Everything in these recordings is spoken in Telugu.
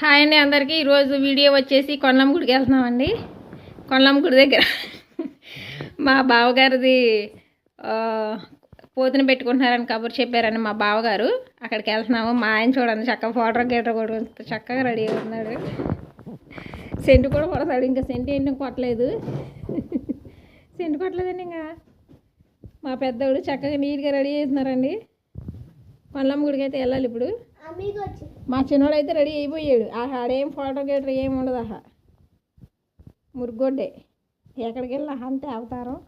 హాయ్ అండి అందరికీ. ఈరోజు వీడియో వచ్చేసి కొండమ్మ గుడికి వెళ్తున్నామండి. కొండమ్మ గుడి దగ్గర మా బావగారిది పోతుని పెట్టుకుంటున్నారని కబుర్ చెప్పారని మా బావగారు. అక్కడికి వెళ్తున్నాము. మా ఆయన చూడండి చక్కగా ఫోటో గీటర్ కూడా చక్కగా రెడీ అవుతున్నాడు సెంటు కూడా కొడతాడు. ఇంకా సెంటు ఏంటి కొట్టలేదు. సెంటు కొట్టలేదండి ఇంకా. మా పెద్దోడు చక్కగా నీట్గా రెడీ చేస్తున్నారండి. కొండమ్మ గుడికి అయితే వెళ్ళాలి ఇప్పుడు. మా చిన్నోడు అయితే రెడీ అయిపోయాడు. ఆహా ఆడేం ఫోటో గేటర్ ఏం ఉండదు ఆహా మురుగొడ్డే. ఎక్కడికి వెళ్ళినా అంతే అవతారం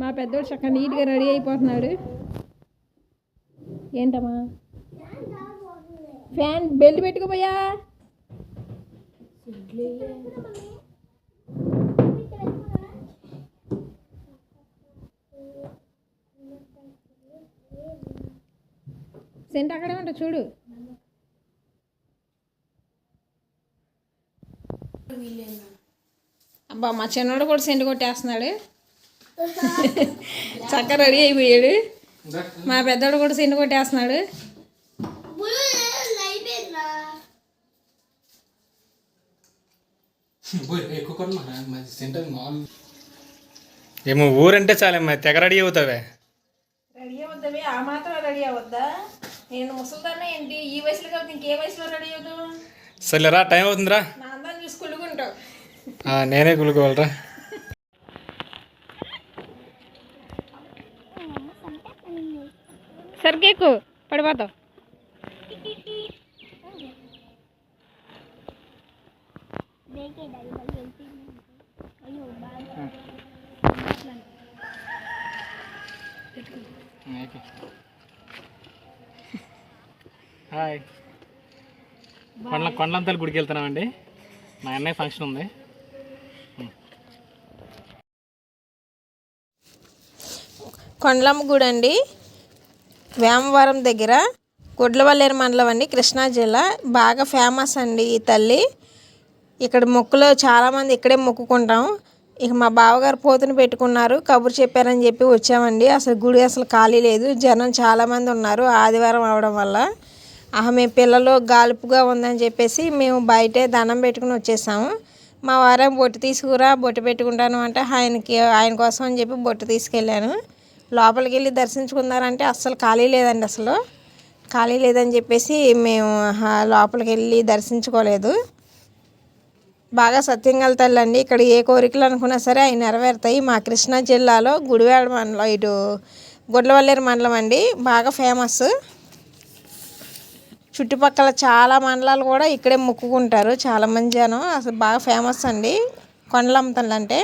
మా పెద్దోడు చక్కగా నీట్గా రెడీ అయిపోతున్నాడు. ఏంటమ్మా? Fan belt పెట్టుకోపోయా? సెంట్ అక్కడే ఉంటా చూడు. అబ్బా మా చిన్నోడు కూడా సెంటు కొట్టేస్తున్నాడు. చక్కగా రెడీ అయిపోయాడు. మా పెద్దోడు కూడా సెంటు కొట్టేస్తున్నాడు. ఏమో ఊరంటే చాలమ్మా తెగ రెడీ అవుతావే. రెడీ అవుతావి ఆ మాత్రం రెడీ అవద్దా? నేను ముసలిదాన్ని ఏంటి? ఈ వయసులో కాబట్టి ఇంకే వయసులో రెడీ అవుతావు? సరేరా టైం అవుతుందిరా. నా అందాన్ని చూసి నేనే కులుకోవాలరా. సరికేకు పడిపోతావు. హాయ్. కొండల కొండలంతలు గుడికి వెళ్తున్నామండి. మా అన్నయ్య ఫంక్షన్ ఉంది. కొండలమ్మ గుడి అండి. వేమవరం దగ్గర గుడ్లవల్లేరు మండలం అండి కృష్ణా జిల్లా. బాగా ఫేమస్ అండి ఈ తల్లి. ఇక్కడ మొక్కులు చాలామంది ఇక్కడే మొక్కుకుంటాం. ఇక మా బావగారు పోతుని పెట్టుకున్నారు. కబురు చెప్పారని చెప్పి వచ్చామండి. అసలు గుడి అసలు ఖాళీ లేదు. జనం చాలామంది ఉన్నారు ఆదివారం అవడం వల్ల. ఆహా మేము పిల్లలు గాలుపుగా ఉందని చెప్పేసి మేము బయటే దండం పెట్టుకుని వచ్చేసాము. మా వారం బొట్టు తీసుకురా బొట్టు పెట్టుకుంటాను అంటే ఆయనకి ఆయన కోసం అని చెప్పి బొట్టు తీసుకెళ్ళాను. లోపలికి వెళ్ళి దర్శించుకున్నారంటే అస్సలు ఖాళీ లేదండి అసలు. ఖాళీ లేదని చెప్పేసి మేము లోపలికి వెళ్ళి దర్శించుకోలేదు. బాగా సత్యంగల తల్లి అండి. ఇక్కడ ఏ కోరికలు అనుకున్నా సరే అవి నెరవేరుతాయి. మా కృష్ణా జిల్లాలో గుడివాడ మండలం ఇటు గుడ్లవల్లేరు మండలం అండి. బాగా ఫేమస్ చుట్టుపక్కల చాలా మండలాలు కూడా ఇక్కడే మొక్కుకుంటారు. చాలామంది జనం అసలు బాగా ఫేమస్ అండి. కొండలమ్మతల్లి అంటే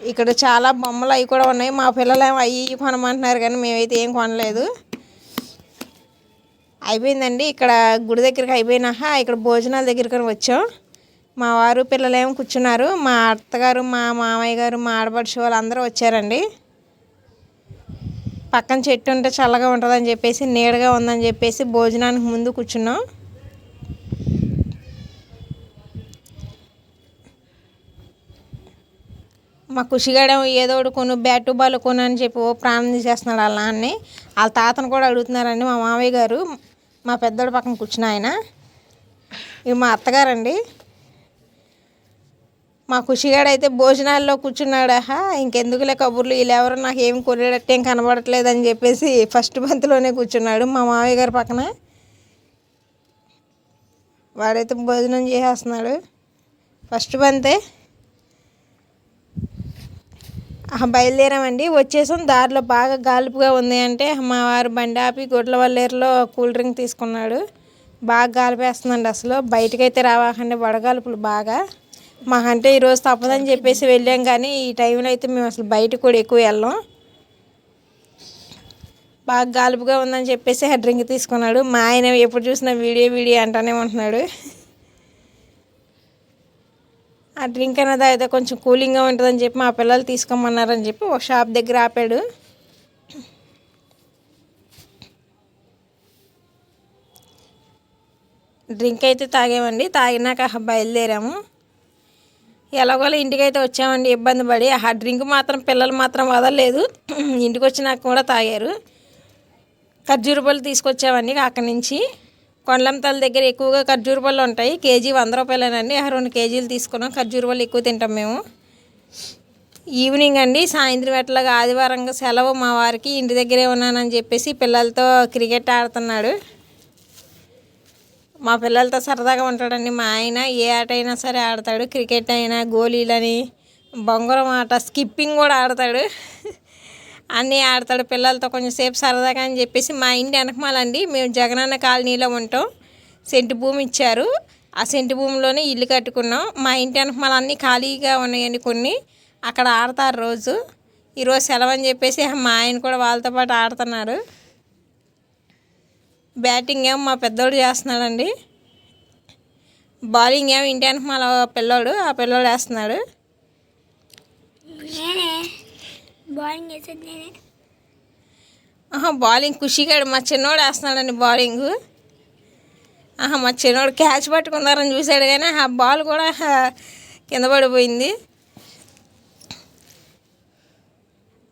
ఇక్కడ చాలా బొమ్మలు అవి కూడా ఉన్నాయి. మా పిల్లలు ఏమో అవి కొనమంటున్నారు కానీ మేమైతే ఏం కొనలేదు. అయిపోయిందండి. ఇక్కడ గుడి దగ్గరికి అయిపోయినాక ఇక్కడ భోజనాల దగ్గరికి వచ్చాం. మా వారు పిల్లలేమో కూర్చున్నారు. మా అత్తగారు మా మామయ్య గారు మా ఆడపడుచు వాళ్ళు అందరూ వచ్చారండి. పక్కన చెట్టు ఉంటే చల్లగా ఉంటుందని చెప్పేసి నీడగా ఉందని చెప్పేసి భోజనానికి ముందు కూర్చున్నాం. మా కుషిగాడేమో ఏదో ఒకటి కొను బ్యాటు బాల్ కొను అని చెప్పి ఓ ప్రాణం తీసేస్తున్నాడు వాళ్ళ నాన్నని వాళ్ళ తాతను కూడా అడుగుతున్నారండి మా మామయ్య గారు. మా పెద్దోడు పక్కన కూర్చున్న ఆయన. ఇవి మా అత్తగారండి. మా కుషిగాడు అయితే భోజనాల్లో కూర్చున్నాడు? ఆహా ఇంకెందుకులే కబుర్లు. ఇలా నాకు ఏం కొనేటట్టు ఏం కనబడట్లేదు అని చెప్పేసి ఫస్ట్ బంతిలోనే కూర్చున్నాడు మా మామయ్య గారి పక్కన. వాడైతే భోజనం చేసేస్తున్నాడు. ఫస్ట్ బంతే ఆహా, బయలుదేరామండి. వచ్చేసాం. దారిలో బాగా గాలుపుగా ఉంది అంటే మా వారు బండి ఆపి గుడ్ల వల్లేరులో కూల్ డ్రింక్ తీసుకున్నాడు. బాగా గాలిపేస్తుందండి అసలు. బయటకైతే రావాకండి వడగాలుపులు బాగా. మాకంటే ఈరోజు తప్పదని చెప్పేసి వెళ్ళాం కానీ ఈ టైంలో అయితే మేము అసలు బయటకు కూడా ఎక్కువ వెళ్ళాం. బాగా గాలుపుగా ఉందని చెప్పేసి ఆ డ్రింక్ తీసుకున్నాడు. మా ఆయన ఎప్పుడు చూసినా వీడియో వీడియో అంటానే ఉంటున్నాడు. ఆ డ్రింక్ అనేది అయితే కొంచెం కూలింగ్గా ఉంటుందని చెప్పి మా పిల్లలు తీసుకోమన్నారని చెప్పి ఒక షాప్ దగ్గర ఆపాడు. డ్రింక్ అయితే తాగామండి. తాగినాక బయలుదేరాము. ఎలాగోలా ఇంటికైతే వచ్చామండి ఇబ్బంది పడి ఆ డ్రింక్ మాత్రం పిల్లలు మాత్రం వదలలేదు. ఇంటికి వచ్చినాక కూడా తాగారు. ఖర్జూర పళ్ళు తీసుకొచ్చామండి అక్కడి నుంచి. కొండలంతల దగ్గర ఎక్కువగా ఖర్జూర పళ్ళు ఉంటాయి. కేజీ వంద రూపాయలేనండి. రెండు కేజీలు తీసుకున్నాం. ఖర్జూర పళ్ళు ఎక్కువ తింటాం మేము. ఈవినింగ్ అండి. సాయంత్రం ఎట్లాగా ఆదివారంగా సెలవు మా వారికి. ఇంటి దగ్గరే ఉన్నానని చెప్పేసి పిల్లలతో క్రికెట్ ఆడుతున్నాడు. మా పిల్లలతో సరదాగా ఉంటాడండి. మా ఆయన ఏ ఆట అయినా సరే ఆడతాడు. క్రికెట్ అయినా గోళీలని బొంగరం ఆట స్కిప్పింగ్ కూడా ఆడతాడు. అన్నీ ఆడతాడు. పిల్లలతో కొంచెం సేపు సరదాగా అని చెప్పేసి మా ఇంటి వెనకమాలండి. మేము జగనన్న కాలనీలో ఉంటాం. సెంటు భూమి ఇచ్చారు. ఆ సెంటు భూమిలోనే ఇల్లు కట్టుకున్నాం. మా ఇంటి వెనకమాల అన్నీ ఖాళీగా ఉన్నాయండి కొన్ని. అక్కడ ఆడతారు రోజు. ఈరోజు సెలవు అని చెప్పేసి మా ఆయన కూడా వాళ్ళతో పాటు ఆడుతున్నారు. బ్యాటింగ్ ఏమో మా పెద్దోడు చేస్తున్నాడండి. బౌలింగ్ ఏమో ఇంటి వెనక మా పిల్లోడు ఆ పిల్లోడు వేస్తున్నాడు. ఆహా బౌలింగ్ ఖుషిగాడు. మా చిన్నోడు వేస్తున్నాడండి బౌలింగ్. ఆహా మా చిన్నోడు క్యాచ్ పట్టుకుందారని చూశాడు కానీ ఆ బాల్ కూడా కింద పడిపోయింది.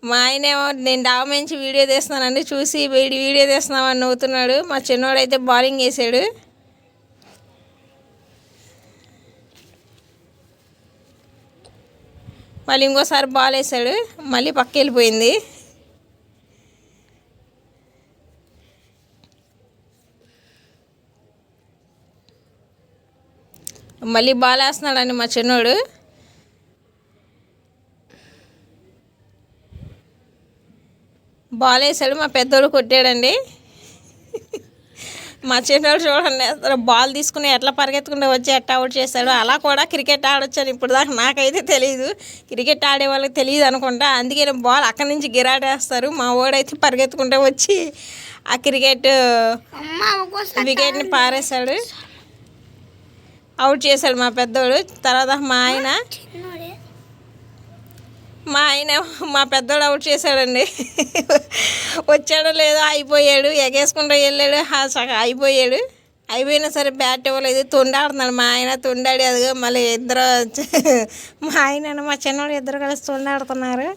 మా ఆయనేమో నేను డాబా నుంచి వీడియో తీస్తున్నానండి చూసి వీడి వీడియో తీస్తున్నామని నవ్వుతున్నాడు. మా చిన్నోడు అయితే బౌలింగ్ వేసాడు. మళ్ళీ ఇంకోసారి బాల్ వేసాడు. మళ్ళీ పక్క వెళ్ళిపోయింది. మళ్ళీ బాల్ వేస్తున్నాడండి మా చిన్నోడు. బాల్ వేసాడు మా పెద్దోడు కొట్టాడండి. మా చిన్నోడు చూడండి అసలు బాల్ తీసుకుని ఎట్లా పరిగెత్తుకుంటూ వచ్చి ఎట్లా అవుట్ చేశాడు. అలా కూడా క్రికెట్ ఆడొచ్చని ఇప్పుడు దాకా నాకైతే తెలియదు క్రికెట్ ఆడే వాళ్ళకి తెలియదు అనుకుంటా. అందుకే బాల్ అక్కడి నుంచి గిరాటేస్తారు. మా ఓడైతే పరిగెత్తుకుంటూ వచ్చి ఆ క్రికెట్ వికెట్ని పారేశాడు. అవుట్ చేశాడు మా పెద్దోడు. తర్వాత మా ఆయన మా ఆయన మా పెద్దోడు అవుట్ చేశాడండి. వచ్చాడో లేదో అయిపోయాడు ఎగేసుకుంటూ వెళ్ళాడు సగం అయిపోయాడు. అయిపోయినా సరే బ్యాట్ ఇవ్వలేదు. తొండాడుతున్నాడు మా ఆయన తొండాడి అదిగో మళ్ళీ ఇద్దరు మా ఆయన మా చిన్నోడు ఇద్దరు కలిసి తొండాడుతున్నారు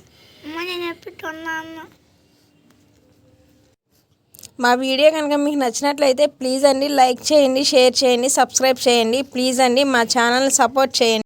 మా వీడియో కనుక మీకు నచ్చినట్లయితే ప్లీజ్ అండి లైక్ చేయండి షేర్ చేయండి సబ్స్క్రైబ్ చేయండి. ప్లీజ్ అండి మా ఛానల్ని సపోర్ట్ చేయండి.